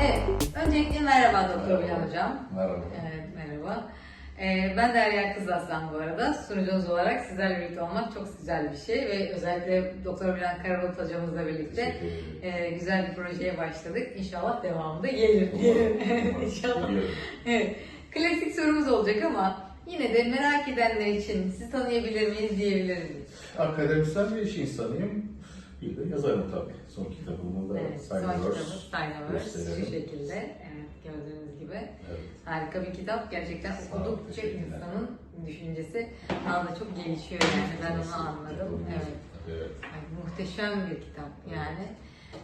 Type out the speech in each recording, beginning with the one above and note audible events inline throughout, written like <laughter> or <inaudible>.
Evet, öncelikle merhaba Doktor Bilal Hocam. Merhaba. Evet, merhaba. Ee, ben Derya Kızaslan bu arada. Sunucunuz olarak sizlerle birlikte olmak çok güzel bir şey ve özellikle Doktor Bilal Karabulut hocamızla birlikte e, güzel bir projeye başladık. İnşallah devamı da gelir diyelim. <laughs> İnşallah. Evet, klasik sorumuz olacak ama yine de merak edenler için sizi tanıyabilir miyiz diyebilir miyiz? Akademisyen bir iş insanıyım. Bir de yazarım tabii. Son kitabımı da Evet, son Cyberverse. kitabımız Cyberverse şu şekilde. Evet, gördüğünüz gibi. Evet. Harika bir kitap. Gerçekten Sağ okudukça insanın düşüncesi daha da çok gelişiyor yani. Ben onu anladım. Evet. Evet. Ay, muhteşem bir kitap yani.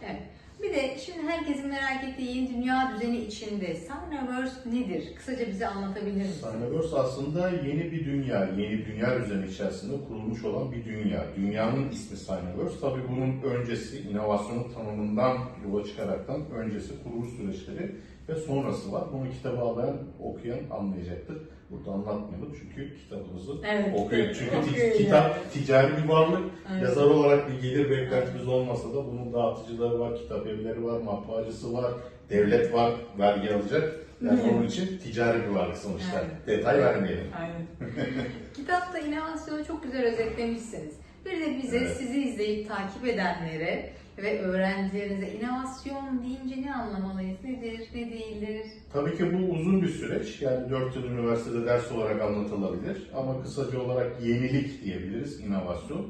Evet. Bir de şimdi herkesin merak ettiği yeni dünya düzeni içinde Cyberverse nedir? Kısaca bize anlatabilir misin? Cyberverse aslında yeni bir dünya, yeni dünya düzeni içerisinde kurulmuş olan bir dünya. Dünyanın ismi Cyberverse. Tabii bunun öncesi, inovasyonun tanımından yola çıkaraktan öncesi kuruluş süreçleri ve sonrası var. Bunu kitabı alan, okuyan anlayacaktır. Burada anlatmayalım çünkü kitabımızı Evet, okuyor. evet, Çünkü okuyor kitap yani. ticari bir varlık. Evet. Yazar olarak bir gelir beklentimiz olmasa da bunun dağıtıcıları var, kitap evleri var, matbaacısı var, devlet var, vergi alacak. Yani Evet. onun için ticari bir varlık sonuçta. Evet. Detay vermeyelim. Aynen. <laughs> Kitapta inovasyonu çok güzel özetlemişsiniz. Bir de bize Evet. sizi izleyip takip edenlere ve öğrencilerinize inovasyon deyince ne anlamalıyız? Nedir, ne değildir? Tabii ki bu uzun bir süreç. Yani 4 yıl üniversitede ders olarak anlatılabilir. Ama kısaca olarak yenilik diyebiliriz, inovasyon.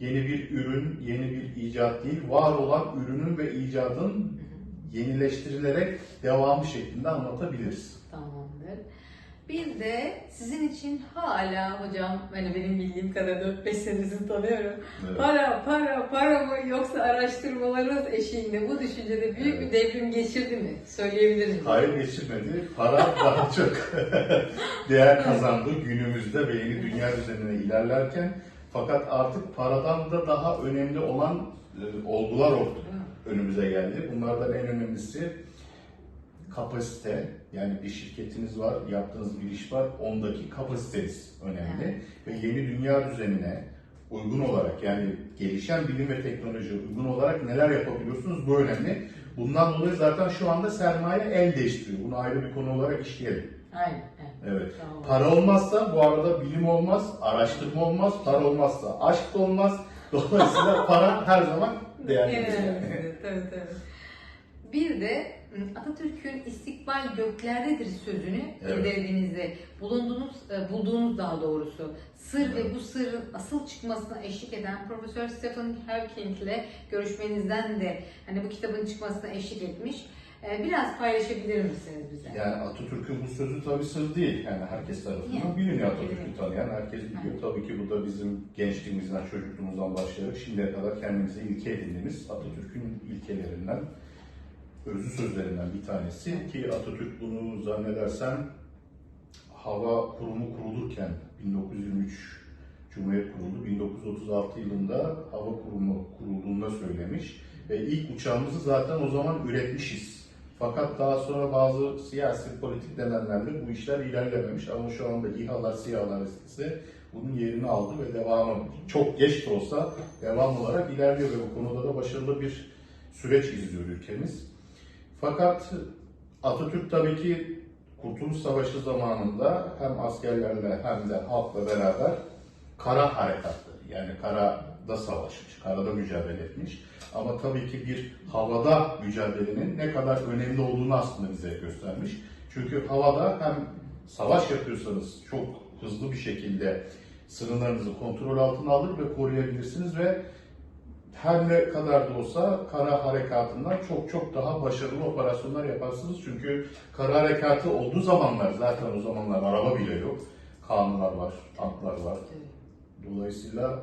Yeni bir ürün, yeni bir icat değil, var olan ürünün ve icadın yenileştirilerek devamı şeklinde anlatabiliriz. Tamamdır. Bir de sizin için hala hocam, hani benim bildiğim kadar 4-5 senesini tanıyorum. Evet. Para, para, para mı yoksa araştırmalarınız eşiğinde bu düşüncede büyük bir devrim geçirdi mi? Söyleyebilir miyim? Hayır geçirmedi. Para daha çok <laughs> değer kazandı günümüzde ve yeni dünya düzenine ilerlerken. Fakat artık paradan da daha önemli olan e, olgular oldu. önümüze geldi. Bunlardan en önemlisi kapasite. Yani bir şirketiniz var, yaptığınız bir iş var, ondaki kapasiteniz önemli. Ve yeni dünya düzenine uygun olarak yani gelişen bilim ve teknoloji uygun olarak neler yapabiliyorsunuz bu önemli. Bundan dolayı zaten şu anda sermaye el değiştiriyor. Bunu ayrı bir konu olarak işleyelim. Aynen. evet. Evet. Tamam. Para olmazsa bu arada bilim olmaz, araştırma olmaz, para olmazsa aşk da olmaz. Dolayısıyla para her zaman değerli. <laughs> Evet, tabii tabii. Bir de Atatürk'ün istikbal göklerdedir sözünü Evet. bulunduğunuz, e, bulduğunuz daha doğrusu sır Evet. ve bu sırrın asıl çıkmasına eşlik eden Profesör Stephen Hawking ile görüşmenizden de hani bu kitabın çıkmasına eşlik etmiş. E, Biraz paylaşabilir misiniz bize? Yani Atatürk'ün bu sözü tabii sır değil. Yani herkes tarafından Yani, biliniyor Atatürk'ü evet. tanıyan herkes biliyor. Tabii ki bu da bizim gençliğimizden, çocukluğumuzdan başlayarak şimdiye kadar kendimize ilke edindiğimiz Atatürk'ün ilkelerinden, özü sözlerinden bir tanesi ki Atatürk bunu zannedersem hava kurumu kurulurken 1923 Cumhuriyet kuruldu. 1936 yılında hava kurumu kurulduğunda söylemiş ve ilk uçağımızı zaten o zaman üretmişiz. Fakat daha sonra bazı siyasi politik nedenlerle bu işler ilerlememiş ama şu anda İHA'lar, SİHA'lar ise bunun yerini aldı ve devamı çok geç de olsa devam olarak ilerliyor ve bu konuda da başarılı bir süreç izliyor ülkemiz. Fakat Atatürk tabii ki Kurtuluş Savaşı zamanında hem askerlerle hem de halkla beraber kara harekatları yani karada savaşmış, karada mücadele etmiş. Ama tabii ki bir havada mücadelenin ne kadar önemli olduğunu aslında bize göstermiş. Çünkü havada hem savaş yapıyorsanız çok hızlı bir şekilde sınırlarınızı kontrol altına alır ve koruyabilirsiniz ve her ne kadar da olsa kara harekatından çok çok daha başarılı operasyonlar yaparsınız. Çünkü kara harekatı olduğu zamanlar zaten o zamanlar araba bile yok. Kanunlar var, tanklar var. Dolayısıyla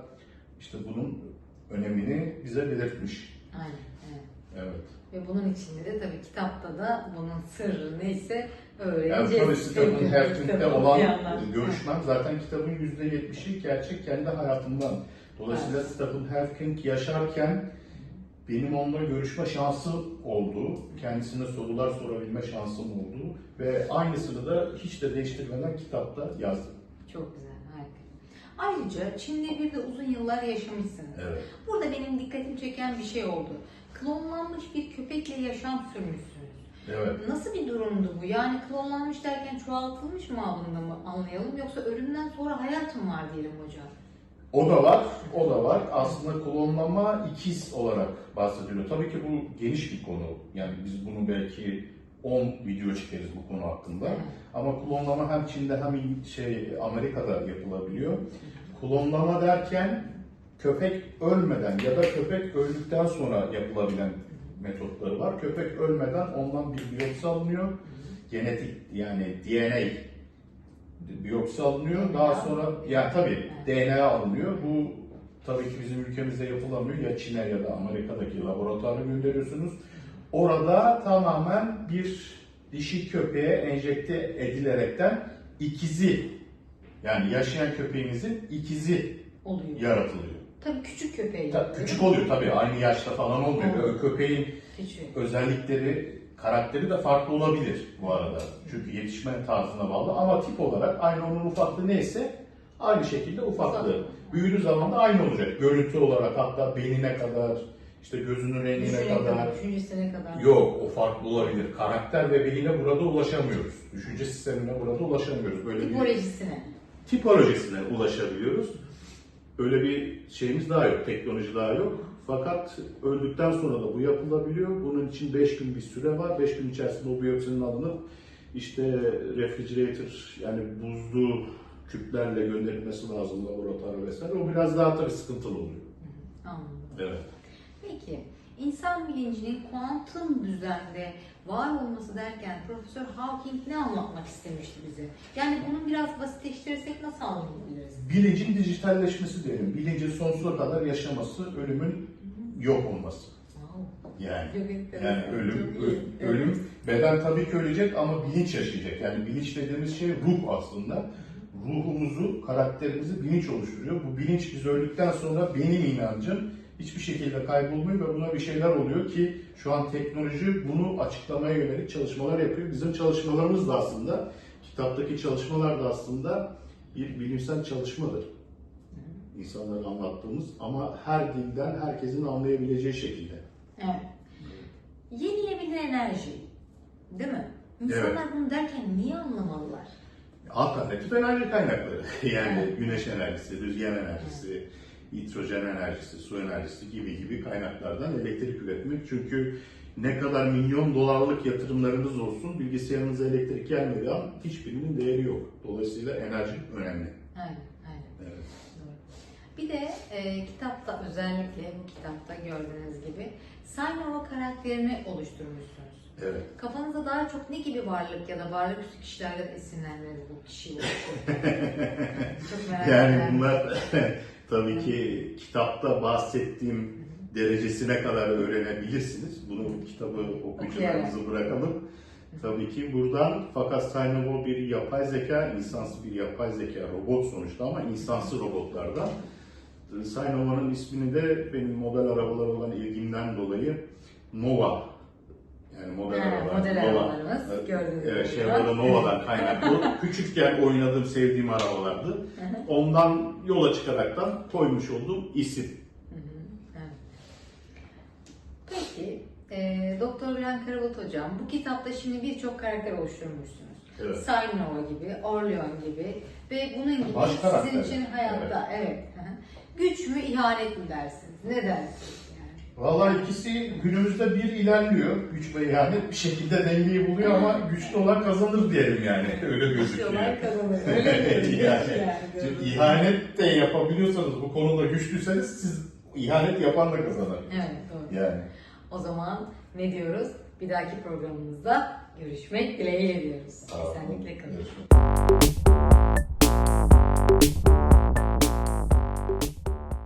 işte bunun önemini bize belirtmiş. Aynen. Evet. Evet. Ve bunun içinde de tabii kitapta da bunun sırrı neyse Yani öğreneceğiz. tabii Stephen Sevgili Hawking'de kitabı olan okuyanlar. görüşmem zaten kitabın %70'i gerçek kendi hayatımdan. Dolayısıyla Evet. Stephen Hawking yaşarken benim onunla görüşme şansı oldu. Kendisine sorular sorabilme şansım oldu. Ve aynısını da hiç de değiştirmeden kitapta yazdım. Çok güzel, harika. Ayrıca Çin'de bir de uzun yıllar yaşamışsınız. Evet. Burada benim dikkatimi çeken bir şey oldu. klonlanmış bir köpekle yaşam sürmüşsünüz. Evet. Nasıl bir durumdu bu? Yani klonlanmış derken çoğaltılmış mı abında mı anlayalım yoksa ölümden sonra hayat mı var diyelim hocam? O da var, o da var. Aslında klonlama ikiz olarak bahsediliyor. Tabii ki bu geniş bir konu. Yani biz bunu belki 10 video çekeriz bu konu hakkında. Ama klonlama hem Çin'de hem şey Amerika'da yapılabiliyor. Klonlama derken köpek ölmeden ya da köpek öldükten sonra yapılabilen metotları var. Köpek ölmeden ondan bir biyopsi alınıyor. Genetik yani DNA biyopsi alınıyor. Daha sonra ya tabii DNA alınıyor. Bu tabii ki bizim ülkemizde yapılamıyor. Ya Çin'e ya da Amerika'daki laboratuvara gönderiyorsunuz. Orada tamamen bir dişi köpeğe enjekte edilerekten ikizi yani yaşayan köpeğinizin ikizi Oluyor. yaratılıyor. Tabii küçük köpeği. Ta- küçük oluyor tabii aynı yaşta falan olmuyor. Evet. Köpeğin Küçük. özellikleri, karakteri de farklı olabilir bu arada. Çünkü yetişme tarzına bağlı ama tip olarak aynı onun ufaklığı neyse aynı şekilde ufaklığı. Ufak. Büyüdüğü zaman da aynı olacak. Görüntü olarak hatta beynine kadar, işte gözünün rengine Düşünceye kadar. düşüncesine kadar. Yok, o farklı olabilir. Karakter ve beyine burada ulaşamıyoruz. Düşünce sistemine burada ulaşamıyoruz. Böyle bir Tipolojisine. tipolojisine ulaşabiliyoruz. Öyle bir şeyimiz daha yok, teknoloji daha yok. Fakat öldükten sonra da bu yapılabiliyor. Bunun için 5 gün bir süre var. 5 gün içerisinde o biyopsinin alınıp işte refrigerator yani buzlu küplerle gönderilmesi lazım laboratuvara vesaire. O biraz daha tabii sıkıntılı oluyor. Anladım. Evet. Peki, insan bilincinin kuantum düzende var olması derken Profesör Hawking ne anlatmak istemişti bize? Yani bunu biraz basitleştirirsek nasıl anlayabiliriz? Bilincin dijitalleşmesi diyelim. Bilincin sonsuza kadar yaşaması, ölümün yok olması. Yani Yani ölüm, ölüm, beden tabii ki ölecek ama bilinç yaşayacak. Yani bilinç dediğimiz şey ruh aslında. Ruhumuzu, karakterimizi bilinç oluşturuyor. Bu bilinç biz öldükten sonra benim inancım hiçbir şekilde kaybolmuyor ve buna bir şeyler oluyor ki şu an teknoloji bunu açıklamaya yönelik çalışmalar yapıyor. Bizim çalışmalarımız da aslında, kitaptaki çalışmalar da aslında bir bilimsel çalışmadır. İnsanlara anlattığımız ama her dilden herkesin anlayabileceği şekilde. Evet. Yenilebilir enerji. Değil mi? İnsanlar bunu derken niye anlamalılar? Alternatif enerji kaynakları. <laughs> Yani Evet. güneş enerjisi, rüzgar enerjisi, hidrojen enerjisi, su enerjisi gibi gibi kaynaklardan elektrik üretmek. Çünkü ne kadar milyon dolarlık yatırımlarınız olsun bilgisayarınıza elektrik gelmediği an hiçbirinin değeri yok. Dolayısıyla enerji önemli. Evet. Bir de e, kitapta özellikle bu kitapta gördüğünüz gibi Saynova karakterini oluşturmuşsunuz. Evet. Kafanızda daha çok ne gibi varlık ya da varlık üstü kişilerden esinlendiniz bu kişiyi oluşturmak? <laughs> çok merak Yani ederim. bunlar <laughs> tabii ki kitapta bahsettiğim derecesine kadar öğrenebilirsiniz. Bunu kitabı okuyucularımıza bırakalım. Tabii ki buradan fakat Synovo bir yapay zeka, insansı bir yapay zeka robot sonuçta ama insansı robotlardan. Synova'nın ismini de benim model arabalara olan ilgimden dolayı Nova yani model Ha, arabalar. model Nova. arabalarımız Evet, gördüğünüz Evet, gibi. Chevrolet Nova'dan <laughs> kaynaklı. Küçükken oynadığım, sevdiğim arabalardı. Ondan yola çıkaraktan koymuş olduğum isim. evet. Peki, e, Doktor Bülent Karabulut Hocam, bu kitapta şimdi birçok karakter oluşturmuşsunuz. Evet. Saynova gibi, Orleon gibi ve bunun gibi Baş sizin karakter. için hayatta, evet. hı. Güç mü, ihanet mi dersiniz? Ne dersiniz yani? Vallahi ikisi günümüzde bir ilerliyor. Güç ve ihanet bir şekilde dengeyi buluyor ama güçlü olan kazanır diyelim yani. <laughs> Öyle gözüküyor. Güçlüler kazanır. <laughs> Öyle yani, Yani, şimdi ihanet de yapabiliyorsanız, bu konuda güçlüyseniz siz ihanet yapan da kazanır. Evet, doğru. Yani. O zaman ne diyoruz? Bir dahaki programımızda görüşmek dileğiyle diyoruz. Sağ olun. Esenlikle kalın. Görüşmek